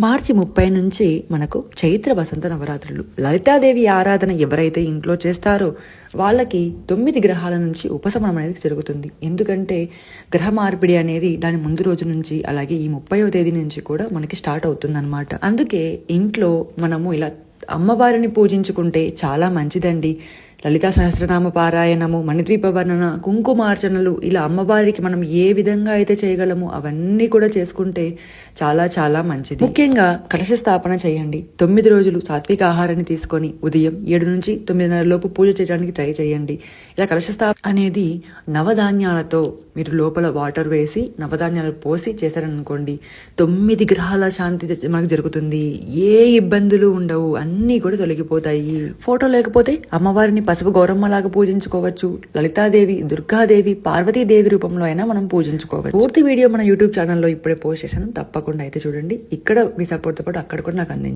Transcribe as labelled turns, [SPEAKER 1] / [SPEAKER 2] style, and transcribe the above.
[SPEAKER 1] మార్చి ముప్పై నుంచి మనకు చైత్ర వసంత నవరాత్రులు. లలితాదేవి ఆరాధన ఎవరైతే ఇంట్లో చేస్తారో వాళ్ళకి తొమ్మిది గ్రహాల నుంచి ఉపశమనం అనేది జరుగుతుంది. ఎందుకంటే గ్రహ మార్పిడి అనేది దాని ముందు రోజు నుంచి అలాగే ఈ ముప్పైవ తేదీ నుంచి కూడా మనకి స్టార్ట్ అవుతుందన్నమాట. అందుకే ఇంట్లో మనము ఇలా అమ్మవారిని పూజించుకుంటే చాలా మంచిదండి. లలితా సహస్రనామ పారాయణము మణిద్వీప వర్ణన కుంకుమార్చనలు ఇలా అమ్మవారికి మనం ఏ విధంగా అయితే చేయగలము అవన్నీ కూడా చేసుకుంటే చాలా చాలా మంచిది. ముఖ్యంగా కలశ స్థాపన చేయండి. తొమ్మిది రోజులు సాత్విక ఆహారాన్ని తీసుకొని ఉదయం ఏడు నుంచి తొమ్మిదిన్నర లోపు పూజ చేయడానికి ట్రై చేయండి. ఇలా కలశ స్థాపన అనేది నవధాన్యాలతో మీరు లోపల వాటర్ వేసి నవధాన్యాలు పోసి చేశారనుకోండి తొమ్మిది గ్రహాల శాంతి మనకు జరుగుతుంది. ఏ ఇబ్బందులు ఉండవు. అన్నీ కూడా తొలగిపోతాయి. ఫోటో లేకపోతే అమ్మవారిని పసుపు గౌరమ్మలాగా పూజించుకోవచ్చు. లలితాదేవి దుర్గాదేవి పార్వతీదేవి రూపంలో అయినా మనం పూజించుకోవచ్చు. పూర్తి వీడియో మన యూట్యూబ్ ఛానల్లో ఇప్పుడే పోస్ట్ చేశాను. తప్పకుండా అయితే చూడండి. ఇక్కడ మీ సపోర్ట్తో పాటు అక్కడ కూడా నాకు అందించి